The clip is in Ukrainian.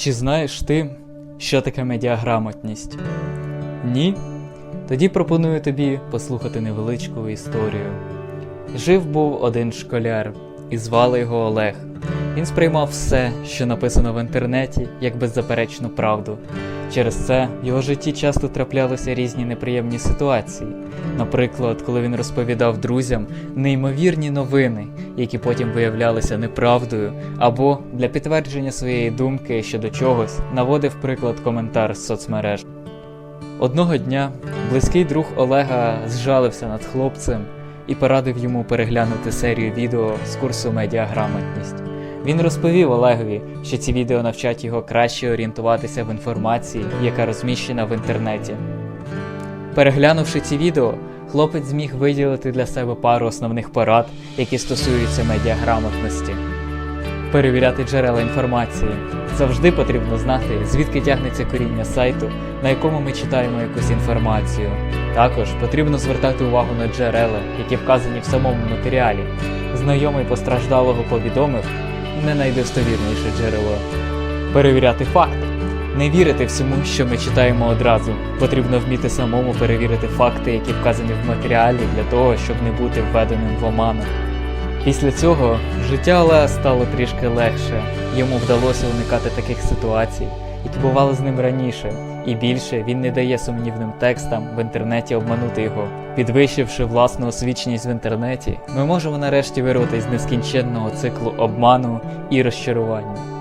Чи знаєш ти, що таке медіаграмотність? Ні? Тоді пропоную тобі послухати невеличку історію. Жив був один школяр, і звали його Олег. Він сприймав все, що написано в інтернеті, як беззаперечну правду. Через це в його житті часто траплялися різні неприємні ситуації. Наприклад, коли він розповідав друзям неймовірні новини, які потім виявлялися неправдою, або для підтвердження своєї думки щодо чогось наводив приклад коментар з соцмереж. Одного дня близький друг Олега зжалився над хлопцем і порадив йому переглянути серію відео з курсу медіаграмотність. Він розповів Олегові, що ці відео навчать його краще орієнтуватися в інформації, яка розміщена в інтернеті. Переглянувши ці відео, хлопець зміг виділити для себе пару основних порад, які стосуються медіаграмотності. Перевіряти джерела інформації. Завжди потрібно знати, звідки тягнеться коріння сайту, на якому ми читаємо якусь інформацію. Також потрібно звертати увагу на джерела, які вказані в самому матеріалі. Знайомий постраждалого повідомив не найдостовірніше джерело. Перевіряти факти. Не вірити всьому, що ми читаємо одразу. Потрібно вміти самому перевірити факти, які вказані в матеріалі, для того, щоб не бути введеним в оману. Після цього життя Олега стало трішки легше. Йому вдалося уникати таких ситуацій, які бували з ним раніше, і більше він не дає сумнівним текстам в інтернеті обманути його. Підвищивши власну освіченість в інтернеті, ми можемо нарешті вирватися з нескінченного циклу обману і розчарування.